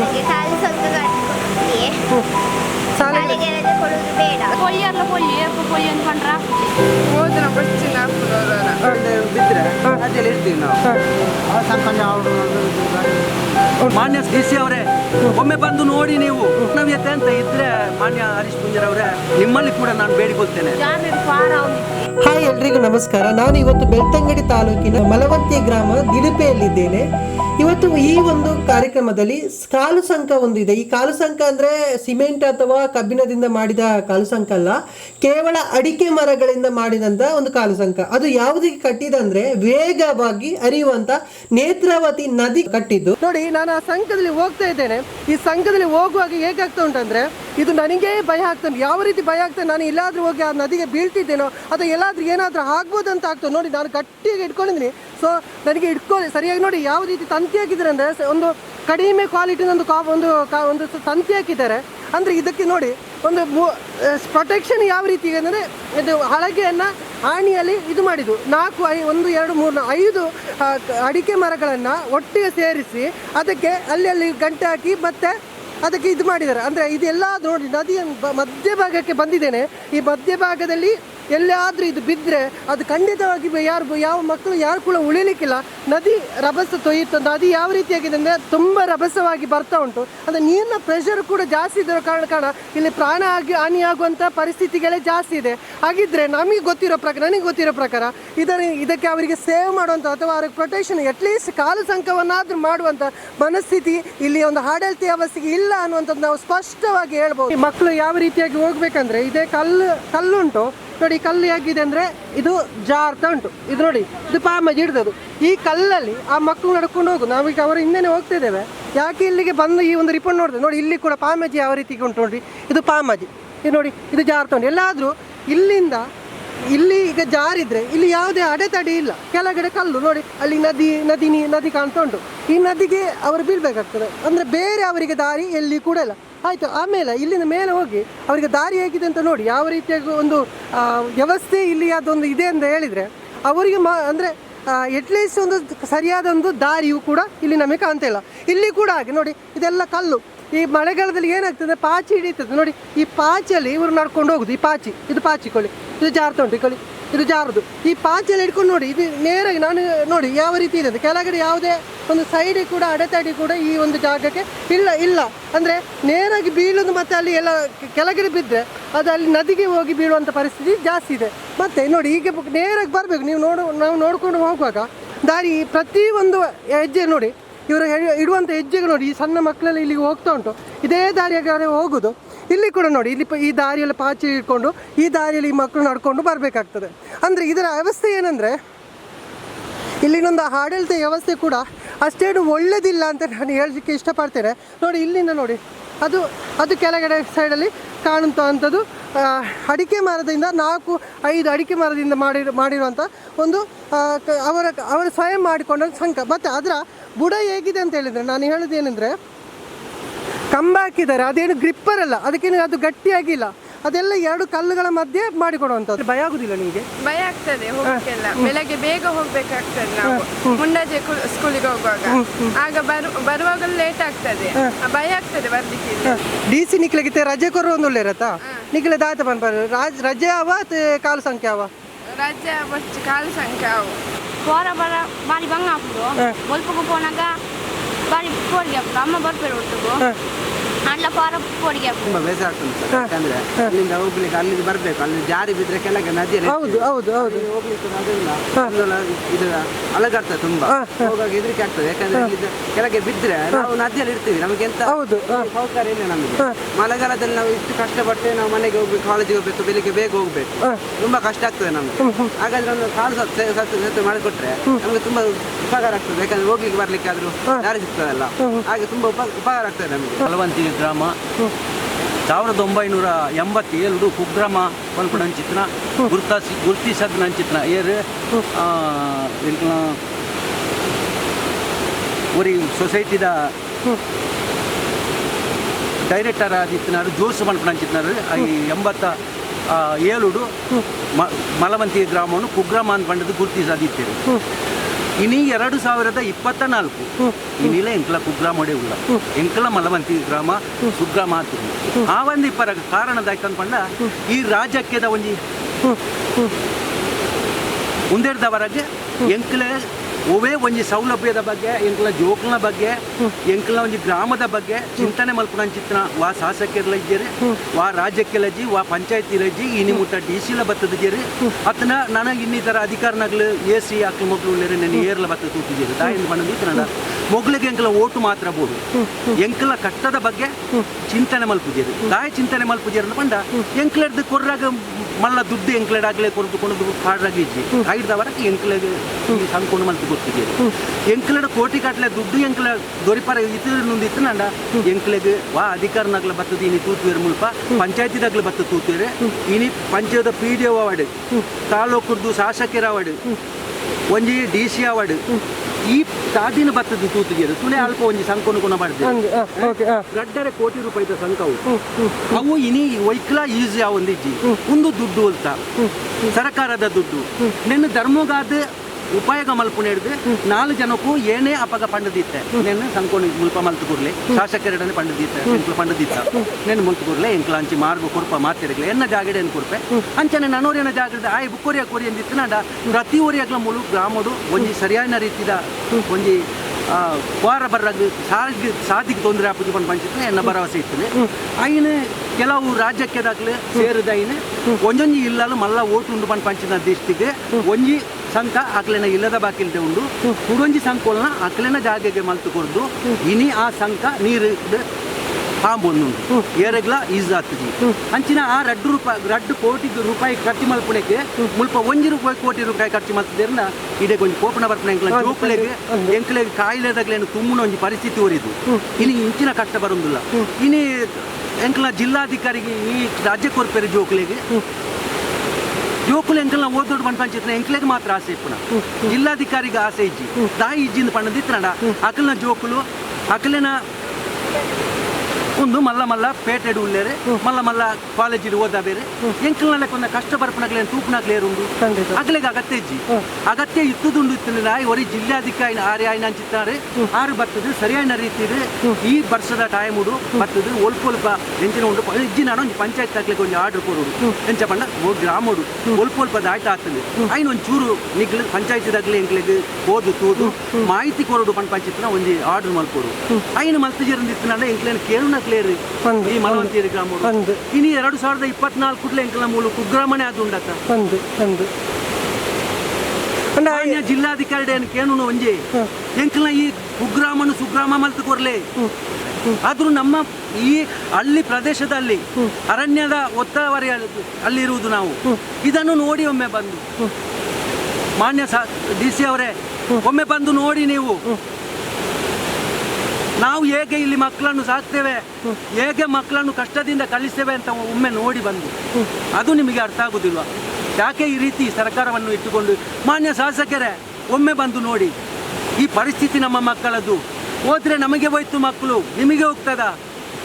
ನನಗೆ ಖಾಲಿ ಸ್ವಲ್ಪ ಕಟ್ಟಿ ಶಾಲೆಗೆ ರಜೆ ಬೇಡ. ಅಪ್ಪ ಅದೆಲ್ಲ ಇರ್ತೀವಿ ನಾವು. ಮಾನ್ಯ ಡಿ ಸಿ ಅವರೇ ಒಮ್ಮೆ ಬಂದು ನೋಡಿ ನೀವು. ಉಷ್ಣವ್ಯತೆ ಅಂತ ಇದ್ರೆ ಮಾನ್ಯ ಹರೀಶ್ ಪುಂಜರ್ ಅವರೇ ನಿಮ್ಮಲ್ಲಿ ಕೂಡ ನಾನು ಬೇಡಿಕೊಳ್ತೇನೆ. ನಮಸ್ಕಾರ. ನಾನು ಇವತ್ತು ಬೆಳ್ತಂಗಡಿ ತಾಲೂಕಿನ ಮಲವಂತಿ ಗ್ರಾಮ ದಿಲುಪೆಯಲ್ಲಿದ್ದೇನೆ. ಇವತ್ತು ಈ ಒಂದು ಕಾರ್ಯಕ್ರಮದಲ್ಲಿ ಕಾಲು ಸಂಕ ಒಂದು ಇದೆ. ಈ ಕಾಲು ಅಂದ್ರೆ ಸಿಮೆಂಟ್ ಅಥವಾ ಕಬ್ಬಿಣದಿಂದ ಮಾಡಿದ ಕಾಲು ಸಂಕ ಅಲ್ಲ, ಕೇವಲ ಅಡಿಕೆ ಮರಗಳಿಂದ ಮಾಡಿದಂತ ಒಂದು ಕಾಲು ಸಂಕ ಅದು ಯಾವುದಕ್ಕೆ ಕಟ್ಟಿದಂದ್ರೆ ವೇಗವಾಗಿ ಹರಿಯುವಂತ ನೇತ್ರಾವತಿ ನದಿ ಕಟ್ಟಿದ್ದು. ನೋಡಿ, ನಾನು ಆ ಸಂಕದಲ್ಲಿ ಹೋಗ್ತಾ ಇದ್ದೇನೆ. ಈ ಸಂಕದಲ್ಲಿ ಹೋಗುವಾಗ ಹೇಗಾಗ್ತಾ ಉಂಟಂದ್ರೆ ಇದು ನನಗೆ ಭಯ ಆಗ್ತದೆ ಯಾವ ರೀತಿ ಭಯ ಆಗ್ತದೆ ನಾನು ಎಲ್ಲಾದ್ರೂ ಹೋಗಿ ಆ ನದಿಗೆ ಬೀಳ್ತಿದ್ದೇನೋ ಅಥವಾ ಎಲ್ಲಾದರೂ ಏನಾದರೂ ಆಗ್ಬೋದು ಅಂತ ಆಗ್ತದೆ. ನೋಡಿ, ನಾನು ಗಟ್ಟಿಯಾಗಿ ಇಟ್ಕೊಂಡಿದ್ದೀನಿ. ಸೊ ನನಗೆ ಇಟ್ಕೊಳ್ಳಿ. ಸರಿಯಾಗಿ ನೋಡಿ, ಯಾವ ರೀತಿ ತಂತಿ ಹಾಕಿದ್ದಾರೆ ಅಂದರೆ ಒಂದು ಕಡಿಮೆ ಕ್ವಾಲಿಟಿನ ಒಂದು ಕಾ ಒಂದು ಕಾ, ಒಂದು ತಂತಿ ಹಾಕಿದ್ದಾರೆ. ಅಂದರೆ ಇದಕ್ಕೆ ನೋಡಿ, ಒಂದು ಪ್ರೊಟೆಕ್ಷನ್ ಯಾವ ರೀತಿ ಅಂದರೆ, ಇದು ಹಳಗೆಯನ್ನು ಆಣಿಯಲ್ಲಿ ಇದು ಮಾಡಿದ್ದು. ನಾಲ್ಕು ಐ, ಒಂದು, ಎರಡು, ಮೂರು ಐದು ಅಡಿಕೆ ಮರಗಳನ್ನು ಒಟ್ಟಿಗೆ ಸೇರಿಸಿ, ಅದಕ್ಕೆ ಅಲ್ಲಿ ಗಂಟೆ ಹಾಕಿ ಮತ್ತೆ ಅದಕ್ಕೆ ಇದು ಮಾಡಿದ್ದಾರೆ. ಅಂದರೆ ಇದೆಲ್ಲ ನೋಡಿ ನದಿಯ ಮಧ್ಯಭಾಗಕ್ಕೆ ಬಂದಿದ್ದೇನೆ. ಈ ಮಧ್ಯಭಾಗದಲ್ಲಿ ಎಲ್ಲಾದರೂ ಇದು ಬಿದ್ದರೆ ಅದು ಖಂಡಿತವಾಗಿ ಯಾರು ಯಾವ ಮಕ್ಕಳು ಯಾರು ಕೂಡ ಉಳಿಲಿಕ್ಕಿಲ್ಲ. ನದಿ ರಭಸ ತೊಯ್ಯುತ್ತೆ ನದಿ ಯಾವ ರೀತಿಯಾಗಿದೆ ಅಂದರೆ ತುಂಬ ರಭಸವಾಗಿ ಬರ್ತಾ ಉಂಟು. ಅಂದರೆ ನೀರಿನ ಪ್ರೆಷರ್ ಕೂಡ ಜಾಸ್ತಿ ಇರೋ ಕಾರಣ ಕಾರಣ ಇಲ್ಲಿ ಪ್ರಾಣ ಆಗಿ ಹಾನಿಯಾಗುವಂಥ ಪರಿಸ್ಥಿತಿಗಳೇ ಜಾಸ್ತಿ ಇದೆ. ಹಾಗಿದ್ದರೆ ನಮಗೆ ಗೊತ್ತಿರೋ ಪ್ರಕಾರ, ನನಗೆ ಗೊತ್ತಿರೋ ಪ್ರಕಾರ ಇದರ ಇದಕ್ಕೆ ಅವರಿಗೆ ಸೇವ್ ಮಾಡುವಂಥ ಅಥವಾ ಅವ್ರಿಗೆ ಪ್ರೊಟೆಕ್ಷನ್ ಅಟ್ಲೀಸ್ಟ್ ಕಾಲು ಸಂಕವನ್ನಾದರೂ ಮಾಡುವಂಥ ಮನಸ್ಥಿತಿ ಇಲ್ಲಿ ಒಂದು ಆಡಳಿತ ವ್ಯವಸ್ಥೆಗೆ ಇಲ್ಲ ಅನ್ನುವಂಥದ್ದು ನಾವು ಸ್ಪಷ್ಟವಾಗಿ ಹೇಳ್ಬೋದು. ಮಕ್ಕಳು ಯಾವ ರೀತಿಯಾಗಿ ಹೋಗ್ಬೇಕಂದ್ರೆ ಇದೇ ಕಲ್ಲು ಕಲ್ಲುಂಟು. ನೋಡಿ ಕಲ್ಲು ಹೇಗಿದೆ ಅಂದರೆ ಇದು ಜಾರ್ತಾ ಉಂಟು ಇದು ನೋಡಿ, ಇದು ಪಾಮಜಿ ಹಿಡ್ದದು ಈ ಕಲ್ಲಲ್ಲಿ ಆ ಮಕ್ಕಳು ನಡ್ಕೊಂಡು ಹೋಗು ನಾವೀಗ ಅವರ ಹಿಂದೆನೆ ಹೋಗ್ತಾ ಇದ್ದೇವೆ. ಯಾಕೆ ಇಲ್ಲಿಗೆ ಬಂದು ಈ ಒಂದು ರಿಪೋರ್ಟ್ ನೋಡಿದೆ ನೋಡಿ, ಇಲ್ಲಿ ಕೂಡ ಪಾಮಜಿ ಯಾವ ರೀತಿ ಉಂಟು ನೋಡಿ ಇದು ಪಾಮಜಿ. ಇದು ನೋಡಿ, ಇದು ಜಾರ್ತಾ ಉಂಟು ಎಲ್ಲಾದರೂ ಇಲ್ಲಿಂದ ಇಲ್ಲಿ ಈಗ ಜಾರಿದ್ರೆ ಇಲ್ಲಿ ಯಾವುದೇ ಅಡೆತಡೆ ಇಲ್ಲ. ಕೆಳಗಡೆ ಕಲ್ಲು. ನೋಡಿ, ಅಲ್ಲಿ ನದಿ ನದಿ ನದಿ ಕಾಣ್ತಾ ಉಂಟು. ಈ ನದಿಗೆ ಅವರು ಬೀಳ್ಬೇಕಾಗ್ತದೆ. ಅಂದರೆ ಬೇರೆ ಅವರಿಗೆ ದಾರಿ ಎಲ್ಲಿ ಕೂಡ ಇಲ್ಲ. ಆಯಿತು, ಆಮೇಲೆ ಇಲ್ಲಿಂದ ಮೇಲೆ ಹೋಗಿ ಅವರಿಗೆ ದಾರಿ ಹೇಗಿದೆ ಅಂತ ನೋಡಿ, ಯಾವ ರೀತಿಯಾಗಿ ಒಂದು ವ್ಯವಸ್ಥೆ ಇಲ್ಲಿ ಅದೊಂದು ಇದೆ ಅಂತ ಹೇಳಿದರೆ, ಅವರಿಗೆ ಮ, ಅಂದರೆ ಎಟ್ಲೀಸ್ಟ್ ಒಂದು ಸರಿಯಾದ ಒಂದು ದಾರಿಯೂ ಕೂಡ ಇಲ್ಲಿ ನಮಗೆ ಕಾಣ್ತಾ ಇಲ್ಲ. ಇಲ್ಲಿ ಕೂಡ ಹಾಗೆ, ನೋಡಿ, ಇದೆಲ್ಲ ಕಲ್ಲು. ಈ ಮಳೆಗಾಲದಲ್ಲಿ ಏನಾಗ್ತದೆ ಪಾಚಿ ಹಿಡಿತದೆ ನೋಡಿ, ಈ ಪಾಚಿಯಲ್ಲಿ ಇವರು ನಡ್ಕೊಂಡು ಹೋಗುದು, ಈ ಪಾಚಿ, ಇದು ಪಾಚಿ ಕೊಳ್ಳಿ ಇದು ಜಾರ್ತಾ ಉಂಟು ಈ ಕೊಳಿ. ಇದು ಜಾರದು ಈ ಪಾಚಿಯಲ್ಲಿ ಹಿಡ್ಕೊಂಡು ನೋಡಿ, ಇದು ನೇರಾಗಿ ನಾನು ನೋಡಿ ಯಾವ ರೀತಿ ಇದೆ. ಕೆಳಗಡೆ ಯಾವುದೇ ಒಂದು ಸೈಡಿಗೆ ಕೂಡ, ಅಡೆತಡೆ ಕೂಡ ಈ ಒಂದು ಜಾಗಕ್ಕೆ ಇಲ್ಲ ಇಲ್ಲ. ಅಂದರೆ ನೇರಾಗಿ ಬೀಳೋದು ಮತ್ತು ಅಲ್ಲಿ ಎಲ್ಲ ಕೆಳಗಡೆ ಬಿದ್ದರೆ ಅದು ಅಲ್ಲಿ ನದಿಗೆ ಹೋಗಿ ಬೀಳುವಂಥ ಪರಿಸ್ಥಿತಿ ಜಾಸ್ತಿ ಇದೆ. ಮತ್ತು ನೋಡಿ, ಈಗ ನೇರಾಗಿ ಬರಬೇಕು. ನೀವು ನೋಡು, ನಾವು ನೋಡಿಕೊಂಡು ಹೋಗುವಾಗ ದಾರಿ ಪ್ರತಿ ಒಂದು ಹೆಜ್ಜೆ ನೋಡಿ, ಇವರು ಇಡುವಂಥ ಹೆಜ್ಜೆಗೆ ನೋಡಿ, ಈ ಸಣ್ಣ ಮಕ್ಕಳೆಲ್ಲ ಇಲ್ಲಿಗೆ ಹೋಗ್ತಾ ಉಂಟು. ಇದೇ ದಾರಿಯಾಗಿ ಹೋಗೋದು. ಇಲ್ಲಿ ಕೂಡ ನೋಡಿ, ಇಲ್ಲಿ ಈ ದಾರಿಯಲ್ಲಿ ಪಾಚಿ ಇಟ್ಕೊಂಡು ಈ ದಾರಿಯಲ್ಲಿ ಈ ಮಕ್ಕಳು ನಡ್ಕೊಂಡು ಬರಬೇಕಾಗ್ತದೆ. ಅಂದರೆ ಇದರ ವ್ಯವಸ್ಥೆ ಏನಂದರೆ ಇಲ್ಲಿನೊಂದು ಆಡಳಿತ ವ್ಯವಸ್ಥೆ ಕೂಡ ಅಷ್ಟೇನು ಒಳ್ಳೆಯದಿಲ್ಲ ಅಂತ ನಾನು ಹೇಳಲಿಕ್ಕೆ ಇಷ್ಟಪಡ್ತೇನೆ. ನೋಡಿ, ಇಲ್ಲಿಂದ ನೋಡಿ, ಅದು ಅದು ಕೆಳಗಡೆ ಸೈಡಲ್ಲಿ ಕಾಣುವಂಥದ್ದು ಅಡಿಕೆ ಮರದಿಂದ ನಾಲ್ಕು, ಐದು ಅಡಿಕೆ ಮರದಿಂದ ಮಾಡಿ ಮಾಡಿರುವಂಥ ಒಂದು ಅವರ, ಅವರು ಸ್ವಯಂ ಮಾಡಿಕೊಂಡ ಸಂಕ. ಮತ್ತು ಅದರ ಬುಡ ಹೇಗಿದೆ ಅಂತ ಹೇಳಿದರೆ, ನಾನು ಹೇಳೋದೇನೆಂದರೆ ಕಂಬಾಕಿದ್ದಾರೆ ಅದೇನು ಗ್ರಿಪ್ಪರ್ ಅಲ್ಲ ಅದಕ್ಕೇನು ಅದು ಗಟ್ಟಿಯಾಗಿಲ್ಲ. ಅದೆಲ್ಲ ಎರಡು ಕಲ್ಲುಗಳ ಮಧ್ಯೆ ಮಾಡಿಕೊಡುವಂಥದ್ದು. ಭಯ ಆಗುದಿಲ್ಲ ನಿಮಗೆ? ಭಯ ಆಗ್ತದೆ ಹೋಗಕ್ಕೆಲ್ಲ. ಬೆಳಗ್ಗೆ ಬೇಗ ಹೋಗ್ಬೇಕಾಗ್ತದೆ ನಾವು. ಮುಂಡಾಜೆ ಸ್ಕೂಲಿಗೆ ಹೋಗುವಾಗ. ಆಗ ಬರುವಾಗ ಲೇಟ್ ಆಗ್ತದೆ. ಭಯ ಆಗ್ತದೆ ಬರ್ಲಿಕ್ಕೆ ಡಿ ಸಿ ನಿಕ್ಲಿಕ್ಕೆ ರಜೆ ಕೊರೋ ಒಂದು ಒಳ್ಳೆ ಇರತ್ತಾ? ನಿಕ್ಲೆ ದಾತ ಬಂದ್ ರಾಜ್ ರಜೆ ಅವ ಕಾಲು ಸಂಖ್ಯೆ ಅವ? ರಜೆ ಕಾಲು ಸಂಖ್ಯೆ ಅವು. ವಾರ ಬರ ಬಾರಿ ಬಂಗಾಪುರು. ಒಲ್ಪಕ್ಕೆ ಪೋನಾಗ ಬಾರಿ ಅಮ್ಮ ಬರ್ಬೇಡ ಒಟ್ಟಿಗೂ. బర్పేరు ఉంటుంది అట్లా పోర పొడిగి అప్పుడు ತುಂಬಾ ಬೇಸರ ಆಗ್ತದೆ ಸರ್ ಯಾಕಂದ್ರೆ ಅಲ್ಲಿಂದ ಹೋಗ್ಲಿಕ್ಕೆ ಅಲ್ಲಿಗೆ ಬರ್ಬೇಕು ಅಲ್ಲಿ ಜಾರಿ ಬಿದ್ರೆ ಕೆಳಗೆ ನದಿಯಲ್ಲಿ ಹೌದು ಹೌದು ಹೌದು ಅಲ್ಲಿ ಹೋಗ್ಲಿಕ್ಕೆ ಅದರಿಂದ ಅಲ್ಲೆಲ್ಲ ಇದು ಅಲಗಾಡ್ತದೆ ತುಂಬಾ ಹೋಗುವಾಗ ಹೆದರಿಕೆ ಆಗ್ತದೆ ಯಾಕಂದ್ರೆ ಇಲ್ಲಿಂದ ಕೆಳಗೆ ಬಿದ್ರೆ ನಾವು ನದಿಯಲ್ಲಿ ಇರ್ತೀವಿ ನಮಗೆ ಎಂತ ಹೌದು ಹ. ಸೌಕರ್ಯ ಇಲ್ಲ ನಮಗೆ ಮಳೆಗಾಲದಲ್ಲಿ ನಾವು ಇಷ್ಟು ಕಷ್ಟಪಟ್ಟು ನಾವು ಮನೆಗೆ ಹೋಗ್ಬೇಕು ಕಾಲೇಜಿಗೆ ಹೋಗ್ಬೇಕು ಬೆಳಿಗ್ಗೆ ಬೇಗ ಹೋಗ್ಬೇಕು ತುಂಬಾ ಕಷ್ಟ ಆಗ್ತದೆ ನಮಗೆ ಹಾಗಾದ್ರೆ ಒಂದು ಕಾಲು ಸತ್ ಸತ್ ಸತ್ ಮಾಡಿಕೊಟ್ರೆ ನಮಗೆ ತುಂಬಾ ಉಪಕಾರ ಆಗ್ತದೆ ಯಾಕಂದ್ರೆ ಹೋಗ್ಲಿಕ್ಕೆ ಬರ್ಲಿಕ್ಕೆ ಆದ್ರೂ ದಾರಿ ಸಿಗ್ತದಲ್ಲ ಹಾಗೆ ತುಂಬಾ ಉಪ ಉಪಕಾರ ಆಗ್ತದೆ ನಮಗೆ ಫಲವಂತಿ ಗ್ರಾಮ ಸಾವಿರದ ಒಂಬೈನೂರ ಎಂಬತ್ತೇಳು ಕುಗ್ರಾಮ ಚಿತ್ರ ಗುರ್ತಾಸಿ ಗುರ್ತಿಸದ್ ನಂಚಿತ್ನ ಏರು ಆ, ಇಲ್ನ ಒರಿ ಸೊಸೈಟಿದ ಡೈರೆಕ್ಟರ್ ಆದಿತ್ತಿನಾರು ಜೋಸು ಚಿತ್ರ ಈ ಎಂಬತ್ತ ಮ ಮಲವಂತಿ ಗ್ರಾಮವನ್ನು ಕುಗ್ರಾಮ ಅಂತ ಪಂಡದು ಗುರ್ತಿಸದಿತ್ತೇರು ಇನಿ ಎರಡು ಸಾವಿರದ ಇಪ್ಪತ್ತ ನಾಲ್ಕು. ಇನ್ನಿಲ ಎಂಕಲ ಕುಗ್ರಾಮಡೆ ಉಳ್ಳ. ಎಂಕಲ ಮಲವಂತಿ ಗ್ರಾಮ ಸುಗ್ರಾಮ ಅಂತ ಆ ಒಂದು ಇಪ್ಪರ ಕಾರಣದ ಪಂಡ ಈ ರಾಜ್ಯಕ್ಕೆ ಒಂಜಿ ಮುಂದೆದವರಾಗೆ ಎಂಕ್ಲೆ ಒವೇ ಒಂಜಿ ಸೌಲಭ್ಯದ ಬಗ್ಗೆ, ಎಂಕಲ ಜೋಕ್ಲ ಬಗ್ಗೆ, ಎಂಕಲ ಒಂಜಿ ಗ್ರಾಮದ ಬಗ್ಗೆ ಚಿಂತನೆ ಮಲ್ಪುನ ಚಿತ್ರ. ವಾ ಶಾಸಕರ್ಲ ಇದ್ದೀರಿ ವಾ ರಾಜ್ಯಕ್ಕೆ ಇಜ್ಜಿ ವಾ ಪಂಚಾಯತಿ ಲಜ್ಜಿ ಇನಿ ಮುಟ್ಟ ಡಿ ಸಿಲ ಬತ್ತದ ಜೇರಿ ಅತ್ನ ನನಗೆ ಇನ್ನಿತರ ಅಧಿಕಾರನಗ್ಲು ಎ ಸಿ ಅಕ್ಕಲು ಮಗಳು ಉಳ್ಳೇರಿ ನೆನೆ ಏರ್ಲ ಬತ್ತ ತೂತಿದ್ದೀರಿ ತಾಯಿಂದ ಬಂದಿತ್ತು ಕನ್ನಡ. ಮೊಗ್ಲಿಗೆ ಎಂಕಲ ಓಟು ಮಾತ್ರ ಬೋದು ಎಂಕಲ ಕಟ್ಟದ ಬಗ್ಗೆ ಚಿಂತನೆ ಮಲ್ಪುಜೇರಿ ತಾಯಿ ಚಿಂತನೆ ಮಲ್ಪುಜೇರಿ ಪಂಡ. ಎಂಕ್ಲೆಡ್ದು ಕೊರ್ರಾಗ ಮಲ್ಲ ದುಡ್ಡು ಎಂಕ್ಲೆಡ್ ಆಗಲೇ ಕೊಡದು ಕಾಡ್ರಾಗಿ ಇಜ್ಜಿ ಐದವರಕ್ಕೆ ಎಂಕ್ಲೆಗೆ ಈ ಸಂಕೊಂಡು ಮಲ್ತು ಗೊತ್ತಿದ್ದೀರಿ ಎಂಕ್ಲೆಡ್ ಕೋಟಿ ಕಟ್ಲೆ ದುಡ್ಡು ಎಂಕ್ಲ ದೊರಿಪರ ಇತ್ತು ನುಂದಿತ್ತು ನಂಡ ಎಂಕ್ಲೆಗ್ ವಾ ಅಧಿಕಾರನಾಗ್ಲ ಬತ್ತದ ಇನಿ ತೂತುವೇರು ಮುಲ್ಪ ಪಂಚಾಯತಿದಾಗ್ಲ ಬತ್ತ ತೂತುವೇರೆ. ಇನಿ panchayat P D O award ತಾಲೂಕುರ್ದು ಶಾಸಕರ ಅವಾರ್ಡ್ ಒಂಜಿ ಡಿ ಸಿ ಅವಾರ್ಡ್ ಈ ತಾದಿನ ಬತ್ತದ ತೂತುಗೇರು. ತುಳೆ ಅಲ್ಪ ಒಂಜಿ ಸಂಕೊಂಡು ಕೊನ ಮಾಡಿದೆ ಗಡ್ಡರೆ ಕೋಟಿ ರೂಪಾಯಿದ ಸಂಕವು ಅವು ಇನಿ ವೈಕ್ಲಾ ಈಸಿ ಒಂದಿಜ್ಜಿ. ಒಂದು ದುಡ್ಡು ಅಂತ. ಸರ್ಕಾರದ ದುಡ್ಡು. ನೆನ್ನ ಧರ್ಮಗಾದ ಉಪಯೋಗ ಮಲ್ಪುನ ಹಿಡ್ದು ನಾಲ್ಕು ಜನಕ್ಕೂ ಏನೇ ಅಪಗ ಪಂಡದಿತ್ತೆ, ನೆನ್ನೆ ಸಂಕೋಣ ಮುಲ್ಪ ಮಲ್ತು ಕೂರ್ಲೆ ಶಾಸಕರಡನೆ ಪಂಡದಿತ್ತೆ, ಎಂಕ್ಲು ಪಂಡದಿತ್ತ. ನೆನ್ನೆ ಮುಲ್ತು ಕೂರ್ಲೆ ಎಂಕ್ಲ ಅಂಚಿ ಮಾರ್ಗ, ಕೊರ್ಪ ಮಾತಿರಗ್ಲೆ ಎನ್ನ ಜಾಗಡೆ ಏನು ಕೊಡ್ಪೆ ಅಂಚನೆ ನನ್ನೂರಿನ ಜಾಗದ ಆಯ್ ಬುಕ್ಕೋರಿಯ ಕೋರಿ ಎಂದಿತ್ತು, ನಾಡ ಪ್ರತಿ ಊರಿಯಾಗ್ಲ ಮುಳು ಗ್ರಾಮದು ಒಂಜಿ ಸರಿಯಾದ ರೀತಿದ ಒಂಜಿ ವಾರ ಬರ್ರಾಗ ಸಾಗಿ ಸಾದಿಗೆ ತೊಂದರೆ ಆಪುದು ಬಂದು ಪಂಚಿತ್ತು ಎನ್ನ ಭರವಸೆ ಇತ್ತು ಐನು ಕೆಲವು ರಾಜ್ಯಕ್ಕೆ ಸೇರಿದ ಐನು, ಒಂಜೊಂಜಿ ಇಲ್ಲಲು ಮಲ್ಲ ಓಟು ಉಂಡು ಬಂದು ಪಂಚಿನ ದಿಷ್ಟಿಗೆ ಒಂಜಿ ಸಂಕ ಅಕ್ಲೆನ ಇಲ್ಲದ ಬಾಕಿಲ್ದೆ ಉಂಡು. ಕುಡೊಂಜಿ ಸಂಕೋಲ್ನ ಅಕ್ಲೆನ ಜಾಗೆಗೆ ಮಲ್ತು ಕೊರ್ದು ಇನಿ ಆ ಸಂಕ ನೀರು ಹಾಂಬೊಂದು ಏರೆಗ್ಲ ಈಸ್ ಆಗ್ತದೆ. ಅಂಚಿನ ಆ ರಡ್ಡು ರೂಪಾಯಿ ರಡ್ಡು ಕೋಟಿ ರೂಪಾಯಿ ಖರ್ಚು ಮಲ್ಪುಣಕ್ಕೆ ಮುಲ್ಪ ಒಂಜಿ ರೂಪಾಯಿ ಕೋಟಿ ರೂಪಾಯಿ ಖರ್ಚು ಮಾಡ್ತಿದ್ದರಿಂದ ಇದೆ ಕೊಂಚ ಕೋಪನ ಬರ್ತಾನೆ ಎಂಕ್ಲೆಗೆ ಜೋಕ್ಲೆಗೆ ಎಂಕ್ಲೆಗೆ ಕಾಯಿಲೆದಾಗ್ಲೇನು ತುಮ್ಮನ ಒಂಜಿ ಪರಿಸ್ಥಿತಿ ಒರಿದು. ಇನಿ ಇಂಚಿನ ಕಷ್ಟ ಬರೋದಿಲ್ಲ. ಇನಿ ಎಂಕ್ಲ ಜಿಲ್ಲಾಧಿಕಾರಿಗೆ ಈ ರಾಜ್ಯ ಕೊರ್ಪೆರೆ ಜೋಕ್ಲೆಗೆ ಜೋಕುಲು ಎಂಕಲ್ನ ಓದೋಡು ಪಂಚಾಯತ್ನ ಎಂಕ್ಲೆಗೆ ಮಾತ್ರ ಆಸೆ ಇಪ್ಪುನ. ಜಿಲ್ಲಾಧಿಕಾರಿಗೆ ಆಸೆ ಇಜ್ಜಿ. ದಾಯಿ ಇಜ್ಜಿಂದ ಪಂಡದಿತ್ತನಡ ಅಕಲ್ನ ಜೋಕುಲು ಅಕಲಿನ ಒಂದು ಮಲ್ಲ ಮಲ್ಲ ಪೇಟೆ ಉಳ್ಳೇರೆ ಮಲ್ಲ ಮಲ್ಲ ಕಾಲೇಜಿಡ್ ಓದ ಬೇರೆ. ಎಂಕಲ್ನಲ್ಲ ಕೊಂದ ಕಷ್ಟ ಬರ್ಪಣಗಳೇ ತೂಪನಾಗ್ಲೇರು ಉಂಡು. ಅಗ್ಲೆಗೆ ಅಗತ್ಯ ಇಜ್ಜಿ. ಅಗತ್ಯ ಇತ್ತದುಂಡು ಇತ್ತಿನ ನಾಯಿ ಒರಿ ಜಿಲ್ಲಾಧಿಕಾರಿ ಆರ್ಯ ಆಯ್ನ ಅಂಚಿತ್ತಾರೆ ಆರು ಬರ್ತದೆ ಸರಿಯಾದ ರೀತಿ ಈ ವರ್ಷದ ಟೈಮ್ ಉಡು ಬರ್ತದೆ ಒಲ್ಪ ಒಲ್ಪ ಎಂಚಿನ ಉಂಡು ಇಜ್ಜಿ ನಾನು ಒಂದು ಪಂಚಾಯತ್ ಆಗ್ಲಿ ಒಂದು ಆರ್ಡರ್ ಕೊಡೋಡು ಎಂಚ ಪಂಡ ಗ್ರಾಮಡು ಒಲ್ಪ ಒಲ್ಪ ದಾಟ ಆಗ್ತದೆ ಆಯ್ನ ಒಂದು ಚೂರು ಪಂಚಾಯತ್ ಅಗ್ಲೆ ಎಂಕ್ಲೆಗೆ ಓದು ತೂದು. ಮಾಹಿತಿ ಕೊಡೋಡು ಪಂಡ ಪಂಚಾಯತ್ನ ಒಂದು ಆರ್ಡರ್ ಮಲ್ಕೊಡು. ಐನ್ ಮಲ್ತು ಜರಂದಿತ್ತು ನಾನು ಎಂಕ್ಲೇನು ಕೇಳುನ ಕ್ಲಿಯರ್ ಒಂದು, ಈ ಮಲವಂತಿಯರಿ ಗ್ರಾಮ ಒಂದು. ಇನಿ ಎರಡು ಸಾವಿರದ ಇಪ್ಪತ್ನಾಲ್ಕು ಎಂಕ್ಲ ಮೂಲ ಕುಗ್ರಾಮಣೆ ಅದು ಉಂಡತ್ತ. ಒಂದು ಒಂದು. ಮಾನ್ಯ ಜಿಲ್ಲಾಧಿಕಾರಿ ಏನು ಕೇನು ಎಂಕಲ ಈ ಕುಗ್ರಾಮನು ಸುಗ್ರಾಮ ಮಲ್ತು ಕೊರ್ಲೆ. ಆದ್ರೂ ನಮ್ಮ ಈ ಹಳ್ಳಿ ಪ್ರದೇಶದಲ್ಲಿ ಅರಣ್ಯದ ಒತ್ತವರಿ ಅಲ್ಲಿರುವುದು ನಾವು. ಇದನ್ನು ನೋಡಿ ಒಮ್ಮೆ ಬಂದು. ಮಾನ್ಯ ಡಿ ಸಿ ಅವರೇ ಒಮ್ಮೆ ಬಂದು ನೋಡಿ ನೀವು. ನಾವು ಹೇಗೆ ಇಲ್ಲಿ ಮಕ್ಕಳನ್ನು ಸಾಕ್ತೇವೆ? ಹೇಗೆ ಮಕ್ಕಳನ್ನು ಕಷ್ಟದಿಂದ ಕಲಿಸ್ತೇವೆ ಅಂತ ಒಮ್ಮೆ ನೋಡಿ ಬಂದು. ಅದು ನಿಮಗೆ ಅರ್ಥ ಆಗುದಿಲ್ವಾ? ಯಾಕೆ ಈ ರೀತಿ ಸರ್ಕಾರವನ್ನು ಇಟ್ಟುಕೊಂಡು ಮಾನ್ಯ ಶಾಸಕರೇ, ಒಮ್ಮೆ ಬಂದು ನೋಡಿ. ಈ ಪರಿಸ್ಥಿತಿ ನಮ್ಮ ಮಕ್ಕಳದ್ದು. ಹೋದ್ರೆ ನಮಗೆ ಹೋಯ್ತು ಮಕ್ಕಳು, ನಿಮಗೆ ಹೋಗ್ತದ?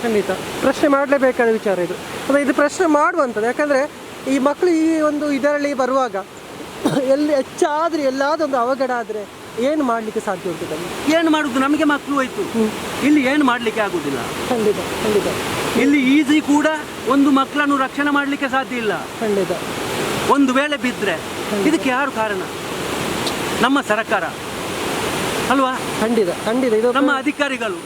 ಖಂಡಿತ. ಪ್ರಶ್ನೆ ಮಾಡಲೇಬೇಕಾದ ವಿಚಾರ ಇದು. ಅಂದರೆ ಇದು ಪ್ರಶ್ನೆ ಮಾಡುವಂಥದ್ದು. ಯಾಕಂದರೆ ಈ ಮಕ್ಕಳು ಈ ಒಂದು ಇದರಲ್ಲಿ ಬರುವಾಗ, ಎಲ್ಲಿ ಹೆಚ್ಚಾದರೆ ಎಲ್ಲಾದೊಂದು ಅವಘಡ ಆದರೆ ಏನು ಮಾಡಲಿಕ್ಕೆ ಸಾಧ್ಯ ಉಂಟು ಏನು ಮಾಡುದು? ನಮಗೆ ಮಕ್ಕಳು ಹೋಯ್ತು ಇಲ್ಲಿ ಏನು ಮಾಡ್ಲಿಕ್ಕೆ ಆಗುದಿಲ್ಲ? ಖಂಡಿತ ಖಂಡಿತ. ಇಲ್ಲಿ ಈಜಿ ಕೂಡ ಒಂದು ಮಕ್ಕಳನ್ನು ರಕ್ಷಣೆ ಮಾಡಲಿಕ್ಕೆ ಸಾಧ್ಯ ಇಲ್ಲ. ಖಂಡಿತ. ಒಂದು ವೇಳೆ ಬಿದ್ದರೆ ಇದಕ್ಕೆ ಯಾರು ಕಾರಣ? ನಮ್ಮ ಸರ್ಕಾರ. ಅಲ್ವಾ? ಖಂಡಿತ ಖಂಡಿತ. ಇದು ನಮ್ಮ ಅಧಿಕಾರಿಗಳು.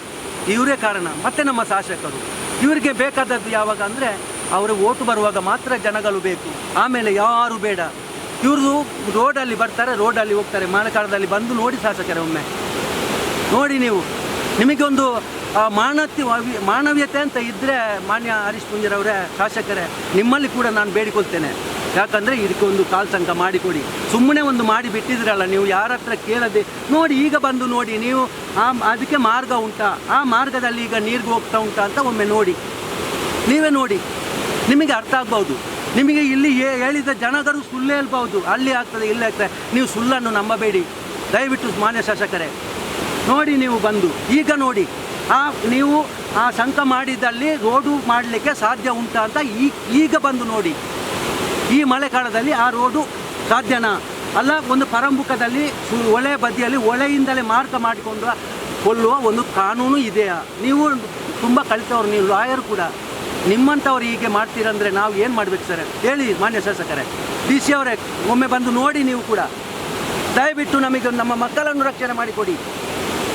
ಇವರೇ ಕಾರಣ. ಮತ್ತೆ ನಮ್ಮ ಶಾಸಕರು. ಇವರಿಗೆ ಬೇಕಾದದ್ದು ಯಾವಾಗ ಅಂದರೆ ಅವರು ಓಟು ಬರುವಾಗ ಮಾತ್ರ ಜನಗಳು ಬೇಕು. ಆಮೇಲೆ ಯಾರು ಬೇಡ? ಇವ್ರದ್ದು ರೋಡಲ್ಲಿ ಬರ್ತಾರೆ ರೋಡಲ್ಲಿ ಹೋಗ್ತಾರೆ ಮಾನಕಾಲದಲ್ಲಿ ಬಂದು ನೋಡಿ ಶಾಸಕರೇ ಒಮ್ಮೆ. ನೋಡಿ ನೀವು. ನಿಮಗೆ ಒಂದು ಆ, ಮಾನತ್ಯ ಮಾನವೀಯತೆ ಅಂತ ಇದ್ದರೆ ಮಾನ್ಯ ಹರೀಶ್ ಪುಂಜರವರೇ ಶಾಸಕರೇ ನಿಮ್ಮಲ್ಲಿ ಕೂಡ ನಾನು ಬೇಡಿಕೊಳ್ತೇನೆ. ಯಾಕಂದರೆ ಇದಕ್ಕೆ ಒಂದು ಕಾಲ್ಸಂಕ ಮಾಡಿಕೊಡಿ. ಸುಮ್ಮನೆ ಒಂದು ಮಾಡಿ ಬಿಟ್ಟಿದ್ರಲ್ಲ ನೀವು ಯಾರ ಹತ್ರ ಕೇಳದೆ ನೋಡಿ ಈಗ ಬಂದು ನೋಡಿ ನೀವು ಆ ಅದಕ್ಕೆ ಮಾರ್ಗ ಉಂಟಾ. ಆ ಮಾರ್ಗದಲ್ಲಿ ಈಗ ನೀರಿಗೆ ಹೋಗ್ತಾ ಉಂಟಾ ಅಂತ ಒಮ್ಮೆ ನೋಡಿ. ನೀವೇ ನೋಡಿ. ನಿಮಗೆ ಅರ್ಥ ಆಗ್ಬೋದು. ನಿಮಗೆ ಇಲ್ಲಿ ಹೇಳಿದ ಜನಗಳು ಸುಳ್ಳು ಹೇಳ್ಬೋದು ಅಲ್ಲಿ ಆಗ್ತದೆ, ಇಲ್ಲಿ ಆಗ್ತದೆ. ನೀವು ಸುಳ್ಳನ್ನು ನಂಬಬೇಡಿ. ದಯವಿಟ್ಟು ಮಾನ್ಯ ಶಾಸಕರೇ, ನೋಡಿ ನೀವು ಬಂದು. ಈಗ ನೋಡಿ, ಆ ನೀವು ಆ ಸಂಕ ಮಾಡಿದಲ್ಲಿ ರೋಡು ಮಾಡಲಿಕ್ಕೆ ಸಾಧ್ಯ ಉಂಟಾ ಅಂತ ಈ ಈಗ ಬಂದು ನೋಡಿ. ಈ ಮಳೆಗಾಲದಲ್ಲಿ ಆ ರೋಡು ಸಾಧ್ಯನಾ? ಅಲ್ಲ, ಒಂದು ಪರಂಬುಕದಲ್ಲಿ ಒಳೆ ಬದಿಯಲ್ಲಿ ಒಳೆಯಿಂದಲೇ ಮಾರ್ಕ ಮಾಡಿಕೊಂಡು ಕೊಲ್ಲುವ ಒಂದು ಕಾನೂನು ಇದೆಯಾ? ನೀವು ತುಂಬ ಕಲಿತವ್ರು, ನೀವು ಲಾಯರ್ ಕೂಡ. ನಿಮ್ಮಂಥವ್ರು ಹೀಗೆ ಮಾಡ್ತೀರಂದ್ರೆ ನಾವು ಏನು ಮಾಡ್ಬೇಕು ಸರ್? ಹೇಳಿ ಮಾನ್ಯ ಶಾಸಕರೇ. ಡಿ ಸಿ ಅವರೇ, ಒಮ್ಮೆ ಬಂದು ನೋಡಿ ನೀವು ಕೂಡ. ದಯವಿಟ್ಟು ನಮಗೆ ನಮ್ಮ ಮಕ್ಕಳನ್ನು ರಕ್ಷಣೆ ಮಾಡಿಕೊಡಿ.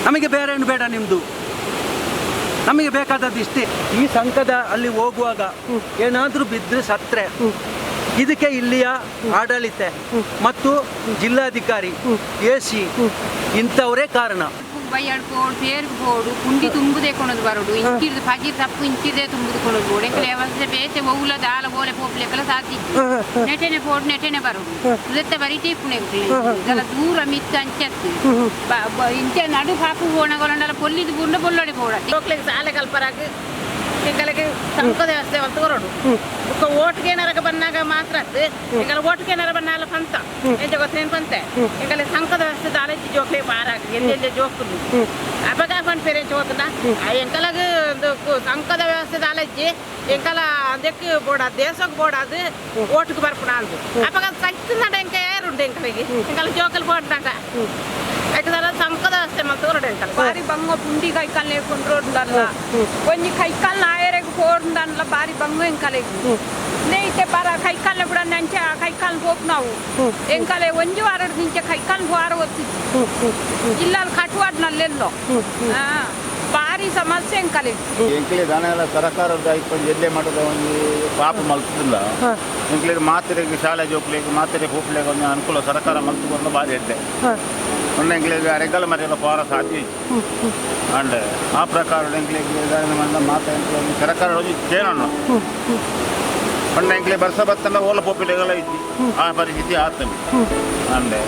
ನಮಗೆ ಬೇರೆ ಏನು ಬೇಡ ನಿಮ್ಮದು ನಮಗೆ ಬೇಕಾದದ್ದು ಇಷ್ಟೇ. ಈ ಸಂಕದ ಅಲ್ಲಿ ಹೋಗುವಾಗ ಏನಾದರೂ ಬಿದ್ದರೆ ಸತ್ರೆ. ಇದಕ್ಕೆ ಇಲ್ಲಿಯ ಆಡಳಿತ ಮತ್ತು ಜಿಲ್ಲಾಧಿಕಾರಿ, ಎ ಸಿ ಇಂಥವರೇ ಕಾರಣ. ಬೈಯಡ್ ಪೋಡು ಪೇರು ಪೋಡು ಕುಂಡಿ ತುಂಬುದೇ ಕೊಣದು ಬರೋಡು ಇಂಚಿರ್ದು ಪಗಿ ತಪ್ಪು ಇಂಚಿದೆ ತುಂಬುದು ಕೊಣದು ಬೋಡು ಎಂಕಲೆ ಅವಸ್ಥೆ ಬೇತೆ ಒವ್ಲ ದಾಲ ಬೋಲೆ ಪೋಪ್ಲೆಕ್ಕಲ ಸಾಧ್ಯ ನೆಟೆನೆ ಪೋಡು ನೆಟೆನೆ ಬರೋಡು ಇದತ್ತೆ ಬರೀ ಟೀಪುಣೆ ಇದೆಲ್ಲ ದೂರ ಮಿತ್ತ ಅಂಚತ್ತು ಬ- ಬ- ಇಂಚೆ ನಡು ಹಾಕು ಓಣಗೊಳಂಡಲ ಪೊಲ್ಲಿದು ಬುಂಡ ಬೊಲ್ಲಡೆ ಪೋಡ ಮಕ್ಳಿಗೆ ಶಾಲೆ ಕಲ್ಪರಾಗ ಎಂಕಲಿಗೆ ಸಂಕದ ವ್ಯವಸ್ಥೆ ಅಂತ ಹೊರಡು ಬುಕ್ಕ ಓಟ್ಗೆ ಏನಾರ ಬಂದಾಗ ಮಾತ್ರ ಎಂಕಲ ಓಟ್ಗೆ ಏನಾರ ಬಂದಾಗ ಪಂತ ಎಂಚ ಗೊತ್ತೇನು ಪಂತೆ ಎಂಕಲೆ ಸಂಕದ ವ್ಯವಸ್ಥೆ ದಾಲೆಜ್ಜಿ ಜೋಕ್ಲೆ ಬಾರಾಗ ಎಲ್ಲೆಲ್ಲಿ ಜೋಕುದು ಅಪಗ ಪನ್ ಪೇರೆ ಚೋತನ ಆ ಎಂಕಲಗ ಸಂಕದ ವ್ಯವಸ್ಥೆ ದಾಲೆಜ್ಜಿ ಎಂಕಲ ಅದಕ್ಕೆ ಬೋಡ ದೇಶಕ್ಕೆ ಬೋಡಾದು ಓಟ್ಗೆ ಬರ್ಪುಣ ಅಂದು ಅಪಗ ಸಚ್ಚಿಂದ ಎಂಕ ಯಾರುಂಡು ಎಂಕಲಿಗೆ ಎಂಕಲ ಜೋಕಲ್ ಬೋಡ್ನಾಗ ಯಾಕಂದ್ರೆ ಸಂಕದ ವ್ಯವಸ್ಥೆ ಮತ್ತೆ ಹೊರಡು ಎಂಕಲ ಬಾರಿ ಬಂಗ ಪುಂಡಿ ಕೈ ಕಾಲು ನೇರ್ಕೊಂಡ್ರೋಡ್ದಲ್ಲ ಒಂಜಿ ಕೈ ಕಾಲು ನಾಯರೆಗ್ ಹೋರ್ದನ್ಲ ಬಾರಿ ಬಂಗ ಎಂಕಲೆಗ್ ನೇಯ್ತೆ ಬಾರ ಕೈ ಕಾಲ ಕೂಡ ನಂಚೆ ಆ ಕೈ ಕಾಲು ಹೋಗ್ ನಾವು ಎಂಕಲೆ ಒಂಜಿ ವಾರದ ನಿಂಚೆ ಕೈ ಕಾಲು ವಾರ ಒತ್ತಿದ್ದು ಇಲ್ಲಲ್ಲಿ ಕಟ್ಟುವಾಡ್ನಲ್ಲೆಲ್ಲೋ ಹಾ ಬಾರಿ ಸಮಸ್ಯೆ ಎಂಕಲೆಗ್ ಎಂಕ್ಲೆ ದನ ಎಲ್ಲ ಸರ್ಕಾರದ ಇಪ್ಪತ್ತು ಎಲ್ಲೇ ಮಾಡೋದು ಒಂದು ಪಾಪ ಮಲ್ತಿಲ್ಲ ಎಂಕ್ಲೆ ಮಾತ್ರೆಗೆ ಶಾಲೆ ಜೋಕ್ಲಿಗೆ ಮಾತ್ರೆ ಹೋಗ್ಲಿಕ್ಕೆ ಒಂದು ಅನುಕೂಲ ಸರ್ಕಾರ ಮಲ್ತು ಬಾರಿ ಎಡ್ಡೆ ಪೊಂಡ ಎಂಕ್ಲೆಗ್ ಅರೆಕಲ್ ಮರೆಗ ಪಾರ ಸತ್ತಿ ಆಂಡೆ ಆ ಪ್ರಕಾರಡ್ ಎಂಕ್ಲೆಗ್ಲೆ ಮಂಡ ಮಾತೆ ಒಂಜಿ ಸರಕಾರಡ್ ಒಂಜಿ ಜೇನ ಉಂಡು ಪೊಂಡ ಎಂಕ್ಲೆ ಬರ್ಸ ಬರ್ತಂಡ ಒಲ ಪೋಪಿಲೆಗಲ ಆ ಪರಿಸ್ಥಿತಿ ಆತುಂಡು ಅಂಡೆ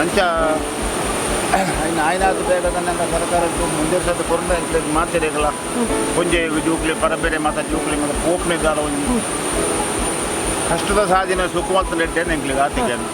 ಅಂಚ ಐನ್ ಆಯಿನಾದೆಲೆಂಗ ಸರಕಾರ ಮುಂದೆ ಸತ್ತ ಕೊರೊಂಡ ಎಂಕ್ಲೆಗ್ ಮಾತೆಡೆಗಲ ಪೊಂಜೇ ಜೋಕ್ಲೆ ಪಡಬೆಡೆ ಮಾತ ಜೋಕುಲೆ ಮತ ಪೂಪುನೆ ಕಷ್ಟದ ಸಾದಿನ ಸುಖವಾತ್ ಡೆಡ್ಡೆನ್ ಎಂಗ್ಲೆ ಆತೆಗ್ಲೆ